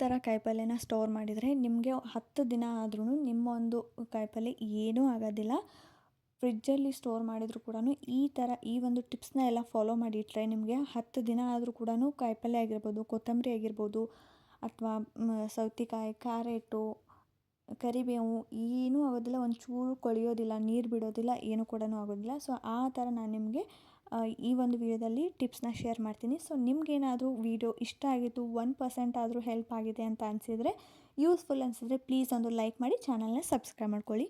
ಥರ ಕಾಯಿಪಲ್ಲೆನ ಸ್ಟೋರ್ ಮಾಡಿದರೆ ನಿಮಗೆ ಹತ್ತು ದಿನ ಆದ್ರೂ ನಿಮ್ಮ ಒಂದು ಕಾಯಿಪಲ್ಲೆ ಏನೂ ಆಗೋದಿಲ್ಲ. ಫ್ರಿಜ್ಜಲ್ಲಿ ಸ್ಟೋರ್ ಮಾಡಿದರೂ ಕೂಡ ಈ ಥರ ಈ ಒಂದು ಟಿಪ್ಸ್ನ ಎಲ್ಲ ಫಾಲೋ ಮಾಡಿ ಇಟ್ಟರೆ ನಿಮಗೆ ಹತ್ತು ದಿನ ಆದರೂ ಕೂಡ ಕಾಯಿಪಲ್ಲೆ ಆಗಿರ್ಬೋದು, ಕೊತ್ತಂಬರಿ ಆಗಿರ್ಬೋದು, ಅಥವಾ ಸೌತೆಕಾಯಿ, ಕ್ಯಾರೆಟು, ಕರಿಬೇವು ಏನೂ ಆಗೋದಿಲ್ಲ, ಒಂಚೂರು ಕೊಳೆಯೋದಿಲ್ಲ, ನೀರು ಬಿಡೋದಿಲ್ಲ, ಏನೂ ಕೂಡ ಆಗೋದಿಲ್ಲ. ಸೊ ಆ ಥರ ನಾನು ನಿಮಗೆ ಈ ಒಂದು ವಿಡಿಯೋದಲ್ಲಿ ಟಿಪ್ಸ್ನ ಶೇರ್ ಮಾಡ್ತೀನಿ. ಸೊ ನಿಮಗೇನಾದರೂ ವಿಡಿಯೋ ಇಷ್ಟ ಆಗಿತ್ತು ಒನ್ ಪರ್ಸೆಂಟ್ ಆದರೂ ಹೆಲ್ಪ್ ಆಗಿದೆ ಅಂತ ಅನಿಸಿದರೆ, ಯೂಸ್ಫುಲ್ ಅನಿಸಿದ್ರೆ ಪ್ಲೀಸ್ ಒಂದು ಲೈಕ್ ಮಾಡಿ, ಚಾನಲ್ನ ಸಬ್ಸ್ಕ್ರೈಬ್ ಮಾಡ್ಕೊಳ್ಳಿ.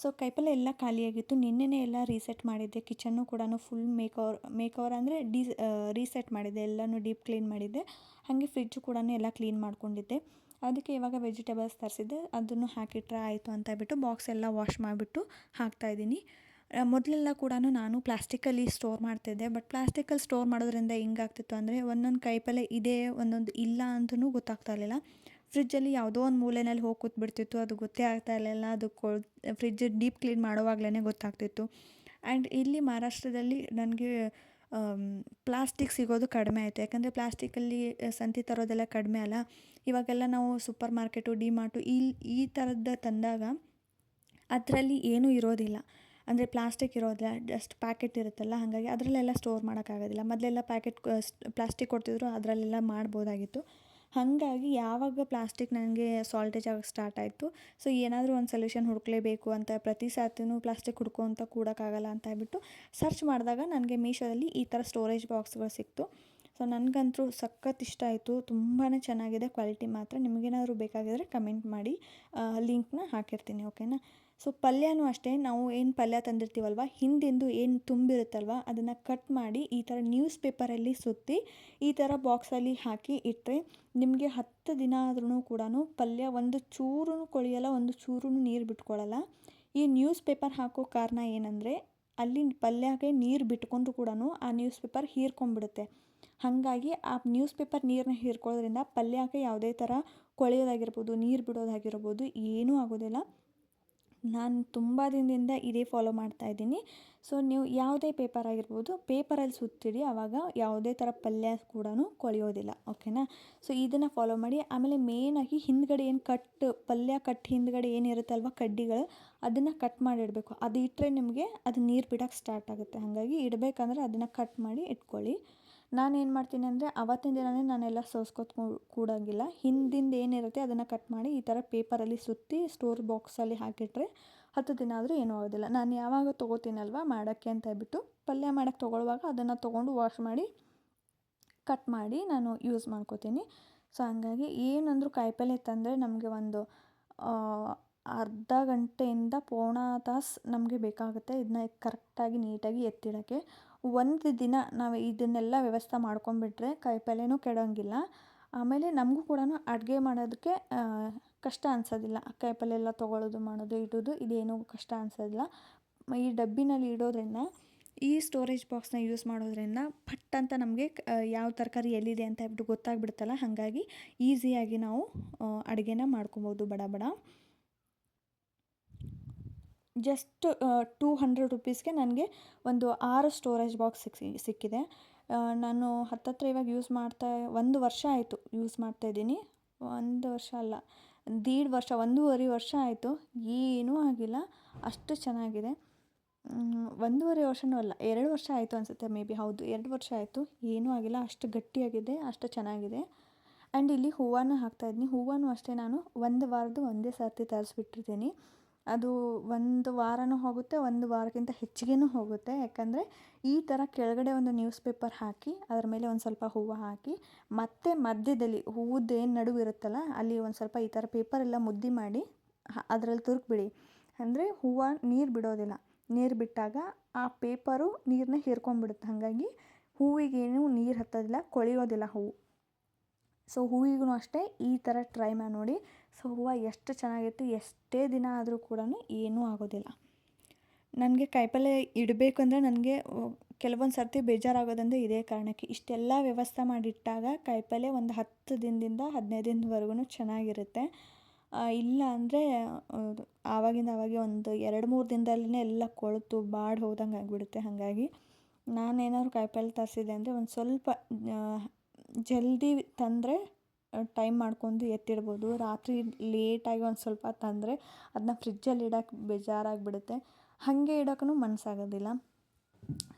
ಸೊ ಕೈಪಲ್ಲೆ ಎಲ್ಲ ಖಾಲಿಯಾಗಿತ್ತು. ನಿನ್ನೆನೇ ಎಲ್ಲ ರೀಸೆಟ್ ಮಾಡಿದ್ದೆ. ಕಿಚನ್ನು ಕೂಡ full make makeover make over ಅಂದರೆ ಡಿ ರೀಸೆಟ್ ಮಾಡಿದ್ದೆ. ಎಲ್ಲನೂ ಡೀಪ್ ಕ್ಲೀನ್ ಮಾಡಿದ್ದೆ. ಹಾಗೆ ಫ್ರಿಜ್ಜು ಕೂಡ ಎಲ್ಲ ಕ್ಲೀನ್ ಮಾಡ್ಕೊಂಡಿದ್ದೆ. ಅದಕ್ಕೆ ಇವಾಗ ವೆಜಿಟೇಬಲ್ಸ್ ತರಿಸಿದ್ದೆ. ಅದನ್ನು ಹಾಕಿಟ್ರೆ ಆಯಿತು ಅಂತ ಬಿಟ್ಟು ಬಾಕ್ಸ್ ಎಲ್ಲ ವಾಶ್ ಮಾಡಿಬಿಟ್ಟು ಹಾಕ್ತಾಯಿದ್ದೀನಿ ಮೊದಲೆಲ್ಲ ಕೂಡ ನಾನು ಪ್ಲಾಸ್ಟಿಕಲ್ಲಿ ಸ್ಟೋರ್ ಮಾಡ್ತಿದ್ದೆ. ಬಟ್ ಪ್ಲಾಸ್ಟಿಕಲ್ಲಿ ಸ್ಟೋರ್ ಮಾಡೋದ್ರಿಂದ ಹೆಂಗಾಗ್ತಿತ್ತು ಅಂದರೆ ಒಂದೊಂದು ಕಾಯಿಪಲ್ಲೆ ಇದೆ ಒಂದೊಂದು ಇಲ್ಲ ಅಂತಲೂ ಗೊತ್ತಾಗ್ತಾ ಇರಲಿಲ್ಲ. ಫ್ರಿಜ್ಜಲ್ಲಿ ಯಾವುದೋ ಒಂದು ಮೂಲೆಯಲ್ಲಿ ಹೋಗಿ ಕೂತ್ಬಿಡ್ತಿತ್ತು. ಅದು ಗೊತ್ತೇ ಆಗ್ತಾ ಇರಲಿಲ್ಲ. ಅದು ಕೊ ಫ್ರಿಜ್ ಡೀಪ್ ಕ್ಲೀನ್ ಮಾಡುವಾಗಲೇ ಗೊತ್ತಾಗ್ತಿತ್ತು. ಆ್ಯಂಡ್ ಇಲ್ಲಿ ಮಹಾರಾಷ್ಟ್ರದಲ್ಲಿ ನನಗೆ ಪ್ಲಾಸ್ಟಿಕ್ ಸಿಗೋದು ಕಡಿಮೆ ಆಯಿತು. ಯಾಕಂದರೆ ಪ್ಲಾಸ್ಟಿಕಲ್ಲಿ ಸಂತಿ ತರೋದೆಲ್ಲ ಕಡಿಮೆ ಅಲ್ಲ. ಇವಾಗೆಲ್ಲ ನಾವು ಸೂಪರ್ ಮಾರ್ಕೆಟು ಡಿ ಮಾರ್ಟು ಇಲ್ಲಿ ಈ ಥರದ್ದು ತಂದಾಗ ಅದರಲ್ಲಿ ಏನೂ ಇರೋದಿಲ್ಲ. ಅಂದರೆ ಪ್ಲಾಸ್ಟಿಕ್ ಇರೋದಿಲ್ಲ ಜಸ್ಟ್ ಪ್ಯಾಕೆಟ್ ಇರುತ್ತಲ್ಲ, ಹಾಗಾಗಿ ಅದರಲ್ಲೆಲ್ಲ ಸ್ಟೋರ್ ಮಾಡೋಕ್ಕಾಗೋದಿಲ್ಲ. ಮೊದಲೆಲ್ಲ ಪ್ಯಾಕೆಟ್ ಪ್ಲಾಸ್ಟಿಕ್ ಕೊಡ್ತಿದ್ರು, ಅದರಲ್ಲೆಲ್ಲ ಮಾಡ್ಬೋದಾಗಿತ್ತು. ಹಾಗಾಗಿ ಯಾವಾಗ ಪ್ಲಾಸ್ಟಿಕ್ ನನಗೆ ಸಾಲ್ಟೇಜ್ ಆಗಕ್ಕೆ ಸ್ಟಾರ್ಟ್ ಆಯಿತು ಸೊ ಏನಾದರೂ ಒಂದು ಸೊಲ್ಯೂಷನ್ ಹುಡುಕ್ಲೇಬೇಕು ಅಂತ, ಪ್ರತಿ ಸಾತಿನೂ ಪ್ಲಾಸ್ಟಿಕ್ ಹುಡ್ಕೊಂತ ಕೂಡೋಕ್ಕಾಗಲ್ಲ ಅಂತ ಹೇಳ್ಬಿಟ್ಟು ಸರ್ಚ್ ಮಾಡಿದಾಗ ನನಗೆ ಮೀಶೋದಲ್ಲಿ ಈ ಥರ ಸ್ಟೋರೇಜ್ ಬಾಕ್ಸ್ಗಳು ಸಿಕ್ತು. ಸೊ ನನಗಂತೂ ಸಖತ್ ಇಷ್ಟ ಆಯಿತು ತುಂಬಾ ಚೆನ್ನಾಗಿದೆ ಕ್ವಾಲಿಟಿ ಮಾತ್ರ. ನಿಮಗೇನಾದರೂ ಬೇಕಾಗಿದ್ದರೆ ಕಮೆಂಟ್ ಮಾಡಿ ಲಿಂಕ್ನ ಹಾಕಿರ್ತೀನಿ ಓಕೆನಾ ಸೊ ಪಲ್ಯನೂ ಅಷ್ಟೇ, ನಾವು ಏನು ಪಲ್ಯ ತಂದಿರ್ತೀವಲ್ವ, ಹಿಂದಿಂದು ಏನು ತುಂಬಿರುತ್ತಲ್ವ, ಅದನ್ನು ಕಟ್ ಮಾಡಿ ಈ ಥರ ನ್ಯೂಸ್ ಪೇಪರಲ್ಲಿ ಸುತ್ತಿ, ಈ ಥರ ಬಾಕ್ಸಲ್ಲಿ ಹಾಕಿ ಇಟ್ಟರೆ ನಿಮಗೆ ಹತ್ತು ದಿನ ಆದ್ರೂ ಕೂಡ ಪಲ್ಯ ಒಂದು ಚೂರು ಕೊಳಿಯಲ್ಲ, ಒಂದು ಚೂರು ನೀರು ಬಿಟ್ಕೊಳ್ಳಲ್ಲ ಈ ನ್ಯೂಸ್ ಪೇಪರ್ ಹಾಕೋ ಕಾರಣ ಏನಂದರೆ, ಅಲ್ಲಿ ಪಲ್ಯಗೆ ನೀರು ಬಿಟ್ಕೊಂಡ್ರು ಕೂಡ ಆ ನ್ಯೂಸ್ ಪೇಪರ್ ಹೀರ್ಕೊಂಡ್ಬಿಡುತ್ತೆ. ಹಾಗಾಗಿ ಆ ನ್ಯೂಸ್ ಪೇಪರ್ ನೀರನ್ನ ಹೀರ್ಕೊಳ್ಳೋದ್ರಿಂದ ಪಲ್ಯಕ್ಕೆ ಯಾವುದೇ ಥರ ಕೊಳೆಯೋದಾಗಿರ್ಬೋದು, ನೀರು ಬಿಡೋದಾಗಿರ್ಬೋದು, ಏನೂ ಆಗೋದಿಲ್ಲ. ನಾನು ತುಂಬ ದಿನದಿಂದ ಇದೇ ಫಾಲೋ ಮಾಡ್ತಾ ಇದ್ದೀನಿ. ಸೊ ನೀವು ಯಾವುದೇ ಪೇಪರ್ ಆಗಿರ್ಬೋದು ಪೇಪರಲ್ಲಿ ಸುತ್ತಿಡಿ ಆವಾಗ ಯಾವುದೇ ಥರ ಪಲ್ಯ ಕೂಡ ಕೊಳೆಯೋದಿಲ್ಲ ಓಕೆನಾ ಸೊ ಇದನ್ನು ಫಾಲೋ ಮಾಡಿ, ಆಮೇಲೆ ಮೇಯ್ನಾಗಿ ಹಿಂದ್ಗಡೆ ಏನು ಕಟ್ ಪಲ್ಯ ಕಟ್ ಹಿಂದ್ಗಡೆ ಏನಿರುತ್ತಲ್ವ ಕಡ್ಡಿಗಳು, ಅದನ್ನು ಕಟ್ ಮಾಡಿ ಇಡಬೇಕು ಅದು ಇಟ್ಟರೆ ನಿಮಗೆ ಅದು ನೀರು ಬಿಡೋಕ್ಕೆ ಸ್ಟಾರ್ಟ್ ಆಗುತ್ತೆ. ಹಾಗಾಗಿ ಇಡಬೇಕಂದ್ರೆ ಅದನ್ನು ಕಟ್ ಮಾಡಿ ಇಟ್ಕೊಳ್ಳಿ. ನಾನು ಏನು ಮಾಡ್ತೀನಿ ಅಂದರೆ ಅವತ್ತಿನ ದಿನವೇ ನಾನೆಲ್ಲ ಸೋಸ್ಕೊತ್ ಕೂಡಂಗಿಲ್ಲ. ಹಿಂದಿಂದ ಏನಿರುತ್ತೆ ಅದನ್ನು ಕಟ್ ಮಾಡಿ ಈ ಥರ ಪೇಪರಲ್ಲಿ ಸುತ್ತಿ ಸ್ಟೋರ್ ಬಾಕ್ಸಲ್ಲಿ ಹಾಕಿಟ್ರೆ ಹತ್ತು ದಿನ ಆದರೂ ಏನೂ ಆಗೋದಿಲ್ಲ. ನಾನು ಯಾವಾಗ ತೊಗೋತೀನಲ್ವ ಮಾಡೋಕ್ಕೆ ಅಂತ ಹೇಳ್ಬಿಟ್ಟು ಪಲ್ಯ ಮಾಡೋಕ್ಕೆ ತೊಗೊಳ್ಳುವಾಗ ಅದನ್ನು ತೊಗೊಂಡು ವಾಶ್ ಮಾಡಿ ಕಟ್ ಮಾಡಿ ನಾನು ಯೂಸ್ ಮಾಡ್ಕೋತೀನಿ. ಸೊ ಹಂಗಾಗಿ ಏನಂದರೂ ಕಾಯಿಪಲ್ಲೆ ತಂದರೆ ನಮಗೆ ಒಂದು ಅರ್ಧ ಗಂಟೆಯಿಂದ ಪೋಣ ತಾಸು ನಮಗೆ ಬೇಕಾಗುತ್ತೆ. ಇದನ್ನ ಕರೆಕ್ಟಾಗಿ ನೀಟಾಗಿ ಎತ್ತಿಡೋಕ್ಕೆ. ಒಂದು ದಿನ ನಾವು ಇದನ್ನೆಲ್ಲ ವ್ಯವಸ್ಥೆ ಮಾಡ್ಕೊಂಡ್ಬಿಟ್ರೆ ಕಾಯಿಪಲ್ಲೆನೂ ಕೆಡೋಂಗಿಲ್ಲ. ಆಮೇಲೆ ನಮಗೂ ಕೂಡ ಅಡುಗೆ ಮಾಡೋದಕ್ಕೆ ಕಷ್ಟ ಅನ್ಸೋದಿಲ್ಲ. ಕಾಯಿಪಲ್ಲೆ ಎಲ್ಲ ತೊಗೊಳ್ಳೋದು, ಮಾಡೋದು, ಇಡೋದು ಇದೇನು ಕಷ್ಟ ಅನಿಸೋದಿಲ್ಲ. ಈ ಡಬ್ಬಿನಲ್ಲಿ ಇಡೋದ್ರಿಂದ, ಈ ಸ್ಟೋರೇಜ್ ಬಾಕ್ಸ್ನ ಯೂಸ್ ಮಾಡೋದ್ರಿಂದ ಪಟ್ ಅಂತ ನಮಗೆ ಯಾವ ತರಕಾರಿ ಎಲ್ಲಿದೆ ಅಂತ ಹೇಳ್ಬಿಟ್ಟು ಗೊತ್ತಾಗ್ಬಿಡುತ್ತಲ್ಲ ಹಾಗಾಗಿ ಈಸಿಯಾಗಿ ನಾವು ಅಡುಗೆನ ಮಾಡ್ಕೊಬೋದು ಬಡ ಬಡ. ಜಸ್ಟ್ ಟೂ ಹಂಡ್ರೆಡ್ ರುಪೀಸ್ಗೆ ನನಗೆ ಒಂದು ಆರು ಸ್ಟೋರೇಜ್ ಬಾಕ್ಸ್ ಸಿಕ್ಕಿ ಸಿಕ್ಕಿದೆ. ನಾನು ಹತ್ತತ್ರ ಇವಾಗ ಯೂಸ್ ಮಾಡ್ತಾ, ಒಂದು ವರ್ಷ ಆಯಿತು ಯೂಸ್ ಮಾಡ್ತಾಯಿದ್ದೀನಿ ಒಂದು ವರ್ಷ ಅಲ್ಲ, ದೀಡ್ ವರ್ಷ, ಒಂದೂವರೆ ವರ್ಷ ಆಯಿತು. ಏನೂ ಆಗಿಲ್ಲ, ಅಷ್ಟು ಚೆನ್ನಾಗಿದೆ. ಒಂದೂವರೆ ವರ್ಷವೂ ಅಲ್ಲ, ಎರಡು ವರ್ಷ ಆಯಿತು ಅನಿಸುತ್ತೆ, ಮೇ ಬಿ ಹೌದು, ಎರಡು ವರ್ಷ ಆಯಿತು. ಏನೂ ಆಗಿಲ್ಲ, ಅಷ್ಟು ಗಟ್ಟಿಯಾಗಿದೆ, ಅಷ್ಟು ಚೆನ್ನಾಗಿದೆ. ಆ್ಯಂಡ್ ಇಲ್ಲಿ ಹೂವನ್ನು ಹಾಕ್ತಾಯಿದ್ದೀನಿ ಹೂವನ್ನು ಅಷ್ಟೇ ನಾನು ಒಂದು ವಾರದ ಒಂದೇ ಸರ್ತಿ ತರಿಸ್ಬಿಟ್ಟಿರ್ತೀನಿ. ಅದು ಒಂದು ವಾರನೂ ಹೋಗುತ್ತೆ, ಒಂದು ವಾರಕ್ಕಿಂತ ಹೆಚ್ಚಿಗೆನು ಹೋಗುತ್ತೆ. ಯಾಕಂದರೆ ಈ ಥರ ಕೆಳಗಡೆ ಒಂದು ನ್ಯೂಸ್ ಪೇಪರ್ ಹಾಕಿ, ಅದರ ಮೇಲೆ ಒಂದು ಸ್ವಲ್ಪ ಹೂವು ಹಾಕಿ, ಮತ್ತೆ ಮಧ್ಯದಲ್ಲಿ ಹೂವುದು ಏನು ನಡುವೆ ಇರುತ್ತಲ್ಲ ಅಲ್ಲಿ ಒಂದು ಸ್ವಲ್ಪ ಈ ಥರ ಪೇಪರೆಲ್ಲ ಮುದ್ದೆ ಮಾಡಿ ಅದರಲ್ಲಿ ತುರುಕ್ಬಿಡಿ. ಅಂದರೆ ಹೂವು ನೀರು ಬಿಡೋದಿಲ್ಲ. ನೀರು ಬಿಟ್ಟಾಗ ಆ ಪೇಪರು ನೀರನ್ನ ಹೀರ್ಕೊಂಡ್ಬಿಡುತ್ತೆ. ಹಾಗಾಗಿ ಹೂವಿಗೇನು ನೀರು ಹತ್ತೋದಿಲ್ಲ, ಕೊಳೆಯೋದಿಲ್ಲ ಹೂವು. ಸೊ ಹೂವಿಗೂ ಅಷ್ಟೇ ಈ ಥರ ಟ್ರೈ ಮಾಡಿ ನೋಡಿ. ಸೊ ಹೂವು ಎಷ್ಟು ಚೆನ್ನಾಗಿತ್ತು, ಎಷ್ಟೇ ದಿನ ಆದರೂ ಕೂಡ ಏನೂ ಆಗೋದಿಲ್ಲ. ನನಗೆ ಕಾಯಿಪಲ್ಲೆ ಇಡಬೇಕು ಅಂದರೆ ನನಗೆ ಕೆಲವೊಂದು ಸರ್ತಿ ಬೇಜಾರಾಗೋದಂದರೆ ಇದೇ ಕಾರಣಕ್ಕೆ. ಇಷ್ಟೆಲ್ಲ ವ್ಯವಸ್ಥೆ ಮಾಡಿಟ್ಟಾಗ ಕಾಯಿಪಲ್ಲೆ ಒಂದು ಹತ್ತು ದಿನದಿಂದ ಹದಿನೈದು ದಿನದವರೆಗೂ ಚೆನ್ನಾಗಿರುತ್ತೆ. ಇಲ್ಲ ಅಂದರೆ ಆವಾಗಿಂದ ಆವಾಗೆ ಒಂದು ಎರಡು ಮೂರು ದಿನದಲ್ಲೇ ಎಲ್ಲ ಕೊಳೆತು, ಬಾಡಿ ಹೋದಂಗೆ ಆಗಿಬಿಡುತ್ತೆ ಹಾಗಾಗಿ. ನಾನೇನಾದ್ರು ಕಾಯಿಪಲ್ಲೆ ತರಿಸಿದೆ ಅಂದರೆ ಒಂದು ಸ್ವಲ್ಪ ಜಲ್ದಿ ತಂದರೆ ಟೈಮ್ ಮಾಡ್ಕೊಂಡು ಎತ್ತಿಡ್ಬೋದು. ರಾತ್ರಿ ಲೇಟಾಗಿ ಒಂದು ಸ್ವಲ್ಪ ತಂದರೆ ಅದನ್ನ ಫ್ರಿಜ್ಜಲ್ಲಿ ಇಡೋಕೆ ಬೇಜಾರಾಗಿಬಿಡುತ್ತೆ. ಹಾಗೆ ಇಡೋಕ್ಕೂ ಮನಸ್ಸಾಗೋದಿಲ್ಲ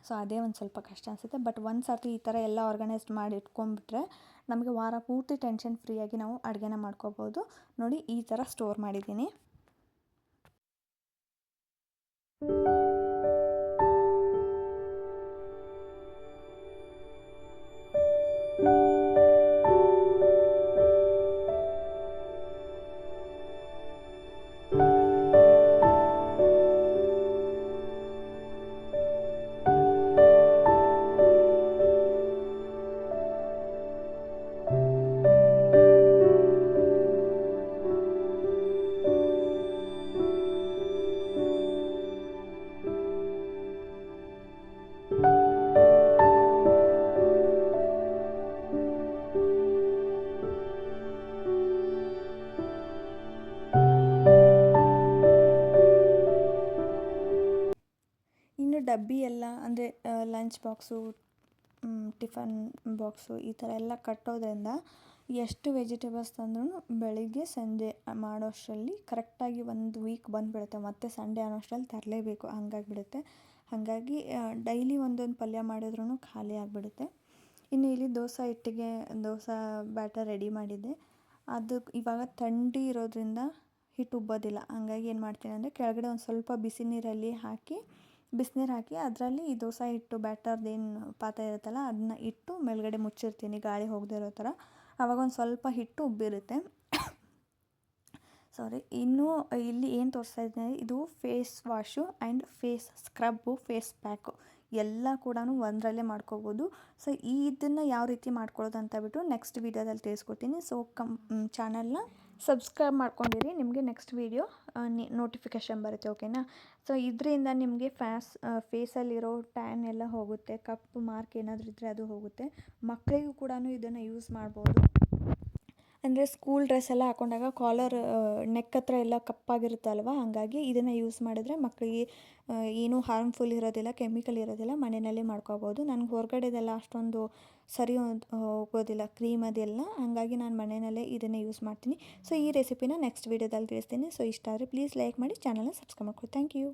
ಸೊ ಅದೇ ಒಂದು ಸ್ವಲ್ಪ ಕಷ್ಟ ಅನಿಸುತ್ತೆ. ಬಟ್ ಒಂದು ಸರ್ತಿ ಈ ಥರ ಎಲ್ಲ ಆರ್ಗನೈಸ್ಡ್ ಮಾಡಿ ಇಟ್ಕೊಂಡ್ಬಿಟ್ರೆ ನಮಗೆ ವಾರ ಪೂರ್ತಿ ಟೆನ್ಷನ್ ಫ್ರೀಯಾಗಿ ನಾವು ಅಡುಗೆನ ಮಾಡ್ಕೋಬೋದು. ನೋಡಿ ಈ ಥರ ಸ್ಟೋರ್ ಮಾಡಿದ್ದೀನಿ. ಲಂಚ್ ಬಾಕ್ಸು ಟಿಫನ್ ಬಾಕ್ಸು ಈ ಥರ ಎಲ್ಲ ಕಟ್ಟೋದ್ರಿಂದ ಎಷ್ಟು ವೆಜಿಟೇಬಲ್ಸ್ ತಂದ್ರೂ ಬೆಳಿಗ್ಗೆ ಸಂಜೆ ಮಾಡೋಷ್ಟರಲ್ಲಿ ಕರೆಕ್ಟಾಗಿ ಒಂದು ವೀಕ್ ಬಂದುಬಿಡುತ್ತೆ. ಮತ್ತು ಸಂಡೇ ಅನ್ನೋ ಅಷ್ಟರಲ್ಲಿ ತರಲೇಬೇಕು. ಹಂಗಾಗಿಬಿಡುತ್ತೆ. ಹಾಗಾಗಿ ಡೈಲಿ ಒಂದೊಂದು ಪಲ್ಯ ಮಾಡಿದ್ರೂ ಖಾಲಿ ಆಗಿಬಿಡುತ್ತೆ. ಇನ್ನು ಇಲ್ಲಿ ದೋಸೆ ಹಿಟ್ಟಿಗೆ, ದೋಸೆ ಬ್ಯಾಟರ್ ರೆಡಿ ಮಾಡಿದ್ದೆ. ಅದು ಇವಾಗ ಥಂಡಿ ಇರೋದ್ರಿಂದ ಹಿಟ್ಟು ಉಬ್ಬೋದಿಲ್ಲ. ಹಂಗಾಗಿ ಏನು ಮಾಡ್ತೀನಿ ಅಂದರೆ ಕೆಳಗಡೆ ಒಂದು ಸ್ವಲ್ಪ ಬಿಸಿ ನೀರಲ್ಲಿ ಹಾಕಿ ಬಿಸಿನೀರು ಹಾಕಿ ಅದರಲ್ಲಿ ಈ ದೋಸೆ ಹಿಟ್ಟು ಬ್ಯಾಟರ್ದೇನು ಪಾತ್ರೆ ಇರುತ್ತಲ್ಲ ಅದನ್ನ ಇಟ್ಟು ಮೇಲ್ಗಡೆ ಮುಚ್ಚಿರ್ತೀನಿ, ಗಾಳಿ ಹೋಗದೇ ಇರೋ ಥರ. ಆವಾಗ ಒಂದು ಸ್ವಲ್ಪ ಹಿಟ್ಟು ಉಬ್ಬಿರುತ್ತೆ. ಸಾರಿ ಇನ್ನೂ ಇಲ್ಲಿ ಏನು ತೋರಿಸ್ತಾ ಇದ್ದೀನಿ ಇದು face wash and face scrub, face pack ಎಲ್ಲ ಕೂಡ ಒಂದರಲ್ಲೇ ಮಾಡ್ಕೋಬೋದು. ಸೊ ಈ ಇದನ್ನು ಯಾವ ರೀತಿ ಮಾಡ್ಕೊಳ್ಳೋದು ಅಂತ ಬಿಟ್ಟು ನೆಕ್ಸ್ಟ್ ವೀಡಿಯೋದಲ್ಲಿ ತಿಳಿಸ್ಕೊಡ್ತೀನಿ. ಸೊ ಕಮ್ ಚಾನಲ್ನ ಸಬ್ಸ್ಕ್ರೈಬ್ ಮಾಡ್ಕೊಂಡಿರಿ. ನಿಮಗೆ ನೆಕ್ಸ್ಟ್ ವೀಡಿಯೋ ನೋಟಿಫಿಕೇಷನ್ ಬರುತ್ತೆ ಓಕೆನಾ ಸೊ ಇದರಿಂದ ನಿಮಗೆ ಫ್ಯಾಸ್ ಫೇಸಲ್ಲಿರೋ ಟ್ಯಾನ್ ಎಲ್ಲ ಹೋಗುತ್ತೆ. ಕಪ್ಪು ಮಾರ್ಕ್ ಏನಾದರೂ ಇದ್ದರೆ ಅದು ಹೋಗುತ್ತೆ. ಮಕ್ಕಳಿಗೂ ಕೂಡ ಇದನ್ನು ಯೂಸ್ ಮಾಡ್ಬೋದು. ಅಂದರೆ ಸ್ಕೂಲ್ ಡ್ರೆಸ್ ಎಲ್ಲ ಹಾಕೊಂಡಾಗ ಕಾಲರ್ ನೆಕ್ ಹತ್ರ ಎಲ್ಲ ಕಪ್ಪಾಗಿರುತ್ತಲ್ವ? ಹಾಗಾಗಿ ಇದನ್ನು ಯೂಸ್ ಮಾಡಿದ್ರೆ ಮಕ್ಕಳಿಗೆ ಏನೂ ಹಾರ್ಮ್ಫುಲ್ ಇರೋದಿಲ್ಲ ಕೆಮಿಕಲ್ ಇರೋದಿಲ್ಲ, ಮನೆಯಲ್ಲೇ ಮಾಡ್ಕೋಬೋದು. ನನಗೆ ಹೊರಗಡೆದೆಲ್ಲ ಅಷ್ಟೊಂದು ಸರಿ ಹೋಗೋದಿಲ್ಲ ಕ್ರೀಮ್ ಅದೆಲ್ಲ. ಹಾಗಾಗಿ ನಾನು ಮನೆಯಲ್ಲೇ ಇದನ್ನೇ ಯೂಸ್ ಮಾಡ್ತೀನಿ. ಸೊ ಈ ರೆಸಿಪಿನ ನೆಕ್ಸ್ಟ್ ವೀಡಿಯೋದಲ್ಲಿ ತಿಳಿಸ್ತೀನಿ. ಸೊ ಇಷ್ಟ ಆದರೆ ಪ್ಲೀಸ್ ಲೈಕ್ ಮಾಡಿ ಚಾನಲ್ನ ಸಬ್ಸ್ಕ್ರೈಬ್ ಮಾಡ್ಕೊಳ್ಳಿ ಥ್ಯಾಂಕ್ ಯು